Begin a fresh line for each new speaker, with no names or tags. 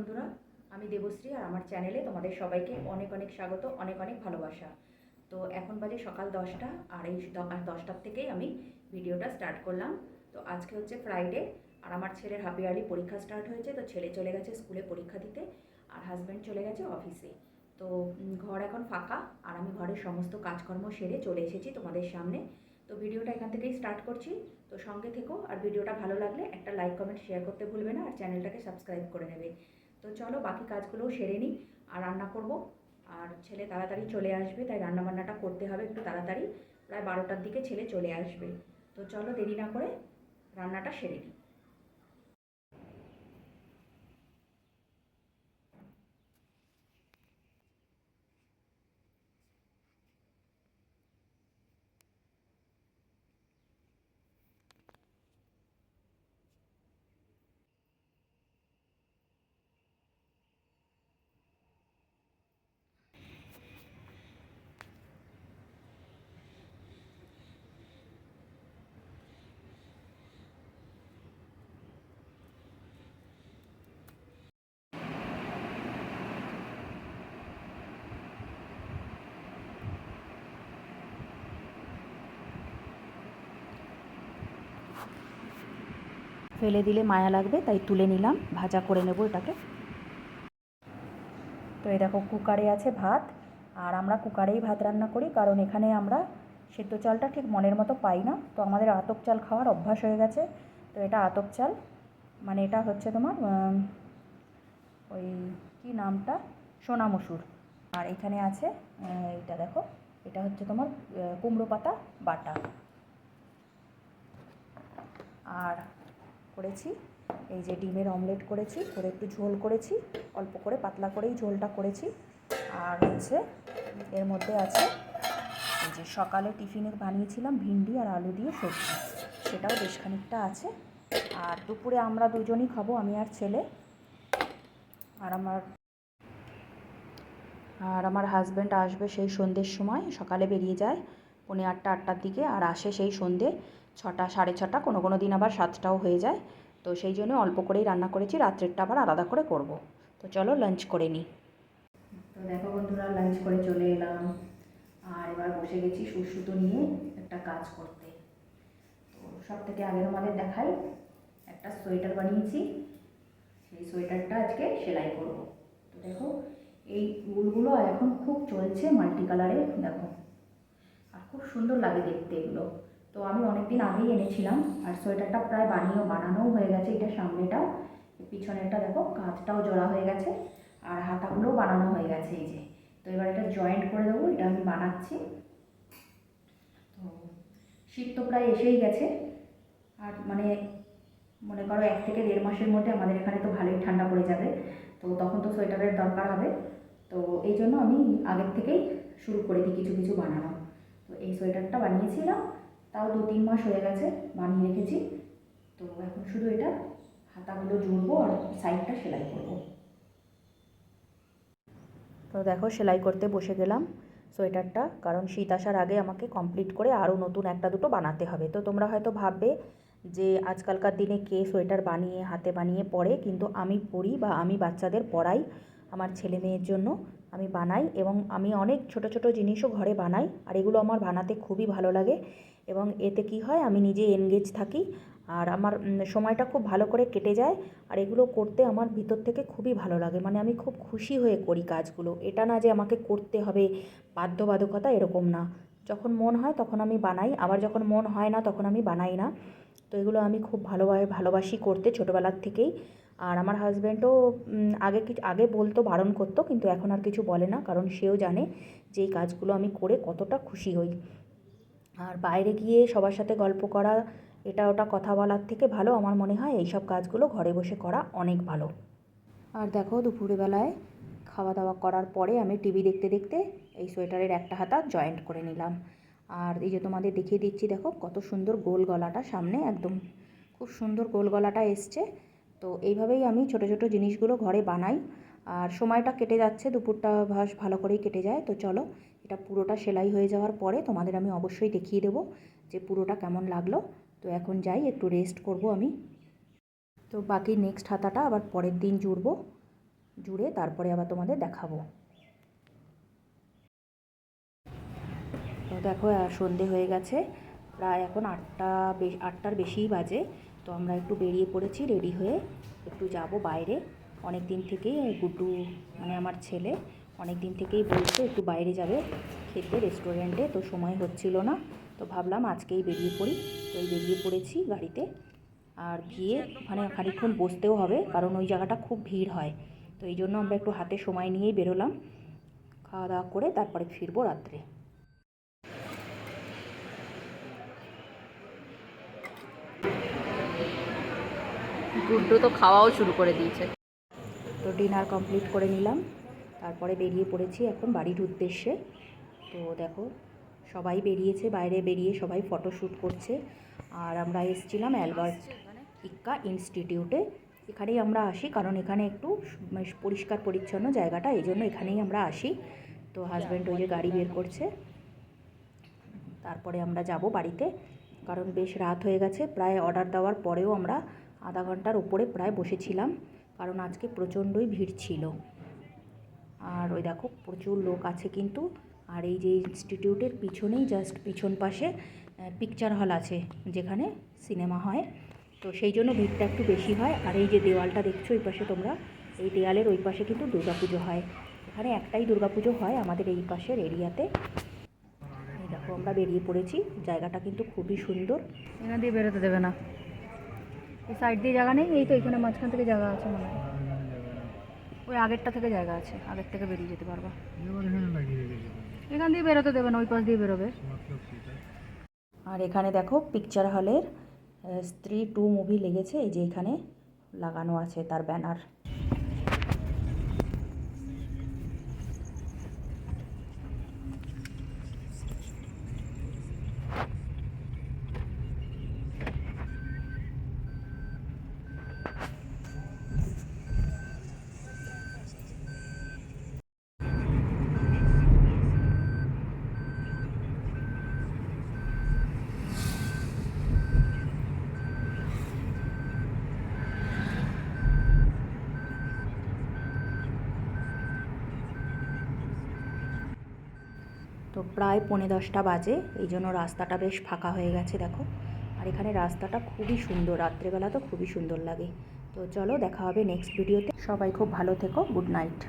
বন্ধুরা, আমি দেবশ্রী আর আমার চ্যানেলে তোমাদের সবাইকে অনেক অনেক স্বাগত, অনেক অনেক ভালোবাসা। তো এখন বাজে সকাল দশটা, আর এই দশটার থেকেই আমি ভিডিওটা স্টার্ট করলাম। তো আজকে হচ্ছে ফ্রাইডে আর আমার ছেলের হাফ ইয়ারলি পরীক্ষা স্টার্ট হয়েছে, তো ছেলে চলে গেছে স্কুলে পরীক্ষা দিতে, আর হাজব্যান্ড চলে গেছে অফিসে তো ঘর এখন ফাঁকা, আর আমি ঘরের সমস্ত কাজকর্ম সেরে চলে এসেছি তোমাদের সামনে। তো ভিডিওটা এখান থেকেই স্টার্ট করছি। তো সঙ্গে থেকো, আর ভিডিওটা ভালো লাগলে একটা লাইক, কমেন্ট শেয়ার করতে ভুলবে না, আর চ্যানেলটাকে সাবস্ক্রাইব করে নেবে। তো চলো বাকি কাজগুলো সেরে নিই, আর রান্না করব। আর ছেলে তাড়াতাড়ি চলে আসবে, তাই রান্না বান্নাটা করতে হবে একটু তাড়াতাড়ি। প্রায় বারোটার দিকে ছেলে চলে আসবে। তো চলো দেরি না করে রান্নাটা সেরে নিই। ফেলে দিলে মায়া লাগবে, তাই তুলে নিলাম, ভাজা করে নেব এটাকে। তো এই দেখো, কুকারে আছে ভাত, আর আমরা কুকারেই ভাত রান্না করি, কারণ এখানে আমরা সেদ্ধ চালটা ঠিক মনের মতো পাই না। তো আমাদের আতপ চাল খাওয়ার অভ্যাস হয়ে গেছে, তো এটা আতপ চাল। মানে এটা হচ্ছে তোমার ওই কি নামটা? সোনা মসুর। আর এখানে আছে এটা দেখো, এটা হচ্ছে তোমার কুমড়ো পাতা, বাটা। আর করেছি। এই যে ডিমের অমলেট করেছি, করে একটু ঝোল করেছি, অল্প করে পাতলা করেই ঝোলটা করেছি। আর হচ্ছে এর মধ্যে আছে এই যে সকালে টিফিনে বানিয়েছিলাম ভিন্ডি আর আলু দিয়ে সবজি। সেটাও বেশ খানিকটা আছে। আর দুপুরে আমরা দুজনই খাব, আমি আর ছেলে। আর আমার আর আমার হাজব্যান্ড আসবে সেই সন্ধ্যের সময়। সকালে বেরিয়ে যায়, পৌনে আটটা, আটটার দিকে। আর আসে সেই সন্ধে ছটা, সাড়ে ছটা, কোনো কোনো দিন আবার সাতটাও হয়ে যায়। তো সেই জন্য অল্প করেই রান্না করেছি, রাত্রেরটা আবার আলাদা করে করব। তো চলো লাঞ্চ করে নিই তো দেখো বন্ধুরা লাঞ্চ করে চলে এলাম। আর এবার বসে গেছি সুসুতো নিয়ে একটা কাজ করতে। তো সব থেকে আগে তোমাদের দেখাই, একটা সোয়েটার বানিয়েছি। সেই সোয়েটারটা আজকে সেলাই করব। তো দেখো, এই উলগুলো এখন খুব চলছে মাল্টি কালারে দেখো। আর খুব সুন্দর লাগে দেখতে এগুলো। তো আমি অনেক দিন আগেই এনেছিলাম, আর সোয়েটারটা প্রায় বানিয়েও বানানোও হয়ে গেছে এটা সামনেটা পিছনেরটা দেখো, কাঁধটাও জোড়া হয়ে গেছে, আর হাতাগুলোও বানানো হয়ে গেছে এই যে। তো এবার এটা জয়েন্ট করে দেবো, এটা আমি বানাচ্ছি। তো শীত তো প্রায় এসেই গেছে, আর মানে মনে করো এক থেকে দেড় মাসের মধ্যে আমাদের এখানে তো ভালোই ঠান্ডা পড়ে যাবে, তো তখন তো সোয়েটারের দরকার হবে। তো এই জন্য আমি আগের থেকেই শুরু করে দিই কিছু কিছু বানানো। তো এই সোয়েটারটা বানিয়েছিলাম তাও দু তিন মাস হয়ে গেছে বানিয়ে রেখেছি। তো এখন শুধু এটা, হাতাগুলো জুড়বো আর সাইডটা সেলাই করব। তো দেখো সেলাই করতে বসে গেলাম সোয়েটারটা, কারণ শীত আসার আগে আমাকে কমপ্লিট করে আরও নতুন একটা দুটো বানাতে হবে। তো তোমরা হয়তো ভাববে যে আজকালকার দিনে কে সোয়েটার বানিয়ে, হাতে বানিয়ে পরে, কিন্তু আমি পরি বা আমি বাচ্চাদের পরাই। আমার ছেলে মেয়ের জন্য আমি বানাই এবং আমি অনেক ছোট ছোট জিনিসও ঘরে বানাই আর এগুলো আমার বানাতে খুবই ভালো লাগে এবং এতে কি হয় আমি নিজে এনগেজ থাকি আর আমার সময়টা খুব ভালো করে কেটে যায় আর এগুলো করতে আমার ভিতর থেকে খুবই ভালো লাগে। মানে আমি খুব খুশি হয়ে করি কাজগুলো। এটা না যে আমাকে করতে হবে বাধ্যবাধকতা এরকম না। যখন মন হয় তখন আমি বানাই, আবার যখন মন হয় না তখন আমি বানাই না। তো এগুলো আমি খুব ভালোভাবে ভালোবাসি করতে ছোটোবেলার থেকেই। আর আমার হাজব্যান্ডও আগে কি, আগে বলতো বারণ করতো, কিন্তু এখন আর কিছু বলে না, কারণ সেও জানে যে এই কাজগুলো আমি করে কতটা খুশি হই। আর বাইরে গিয়ে সবার সাথে গল্প করা, এটা ওটা কথা বলার থেকে ভালো আমার মনে হয় এইসব কাজগুলো ঘরে বসে করা অনেক ভালো। আর দেখো দুপুরবেলায় খাওয়া দাওয়া করার পরে আমি টিভি দেখতে দেখতে এই সোয়েটারের একটা হাতা জয়েন্ট করে নিলাম। আর এই যে তোমাদের দেখিয়ে দিচ্ছি, দেখো কত সুন্দর গোল গলাটা সামনে একদম, খুব সুন্দর গোল গলাটা এসছে। তো এইভাবেই আমি ছোট ছোট জিনিসগুলো ঘরে বানাই। আর সময়টা কেটে যাচ্ছে, দুপুরটা ভাস ভালো করেই কেটে যায়। তো চলো, এটা পুরোটা সেলাই হয়ে যাওয়ার পরে তোমাদের আমি অবশ্যই দেখিয়ে দেবো যে পুরোটা কেমন লাগল। তো এখন যাই, একটু রেস্ট করব আমি। তো বাকি নেক্সট হাতাটা আবার পরের দিন জুড়বো। জুড়ে তারপরে আবার তোমাদের দেখাবো। তো দেখো সন্ধে হয়ে গেছে। প্রায় এখন আটটা আটটার বেশিই বাজে। তো আমরা একটু বেরিয়ে পড়েছি রেডি হয়ে একটু যাব বাইরে। অনেক দিন থেকেই গুড্ডু মানে আমার ছেলে অনেক দিন থেকেই বলছে একটু বাইরে যাবে খেতে রেস্টুরেন্টে তো সময় হচ্ছিল না। তো ভাবলাম আজকেই বেরিয়ে পড়ি। তো এই বেরিয়ে পড়েছি গাড়িতে। আর গিয়ে ওখানে খানিকক্ষণ বসতেও হবে, কারণ ওই জায়গাটা খুব ভিড় হয়। তো এই জন্য আমরা একটু হাতে সময় নিয়েই বেরোলাম। খাওয়া দাওয়া করে তারপরে ফিরবো রাত্রে।
গুড্ডু তো খাওয়াও শুরু করে দিয়েছে।
তো ডিনার কমপ্লিট করে নিলাম। তারপরে বেরিয়ে পড়েছি এখন বাড়ির উদ্দেশ্যে। তো দেখো, সবাই বেরিয়েছে, বাইরে বেরিয়ে সবাই ফটো শ্যুট করছে। আর আমরা এসেছিলাম অ্যালবার্ট ইক্কা ইনস্টিটিউটে এখানেই আমরা আসি, কারণ এখানে একটু মানে পরিষ্কার পরিচ্ছন্ন জায়গাটা এই জন্য এখানেই আমরা আসি। তো হাজব্যান্ড ওই যে গাড়ি বের করছে। তারপরে আমরা যাব বাড়িতে, কারণ বেশ রাত হয়ে গেছে। প্রায় অর্ডার দেওয়ার পরেও আমরা আধা ঘণ্টার উপরে প্রায় বসেছিলাম, কারণ আজকে প্রচণ্ডই ভিড় ছিল। আর ওই দেখো, প্রচুর লোক আছে কিন্তু, আর এই যে ইনস্টিটিউটের পিছনেই জাস্ট পিছন পাশে পিকচার হল আছে, যেখানে সিনেমা হয়। তো সেই জন্য ভিড়টা একটু বেশি হয়, আর এই যে দেওয়ালটা দেখছ, ওই পাশে তোমরা, এই দেওয়ালের ওই পাশে কিন্তু দুর্গাপুজো হয়। এখানে একটাই দুর্গাপুজো হয় আমাদের এই পাশের এরিয়াতে। দেখো, আমরা বেরিয়ে পড়েছি, জায়গাটা কিন্তু খুবই সুন্দর।
এখান দিয়ে বেরোতে দেবে না। সাইড দিয়ে জায়গা নেই, এই তো এখানে মাঝখান থেকে জায়গা আছে মনে হয়। ওই আগেরটা থেকে জায়গা আছে, আগের থেকে বেরিয়ে যেতে পারবা। এখান দিয়ে বেরোতে দেবে না, ওই পাশ দিয়ে বেরোবে।
আর এখানে দেখো পিকচার হলের স্ত্রী টু মুভি লেগেছে, এই যে এখানে লাগানো আছে তার ব্যানার তো প্রায় পৌনে দশটা বাজে, এই জন্য রাস্তাটা বেশ ফাঁকা হয়ে গেছে, দেখো। আর এখানে রাস্তাটা খুবই সুন্দর, রাত্রেবেলা তো খুবই সুন্দর লাগে। তো চলো দেখা হবে নেক্সট ভিডিওতে সবাই খুব ভালো থেকো গুড নাইট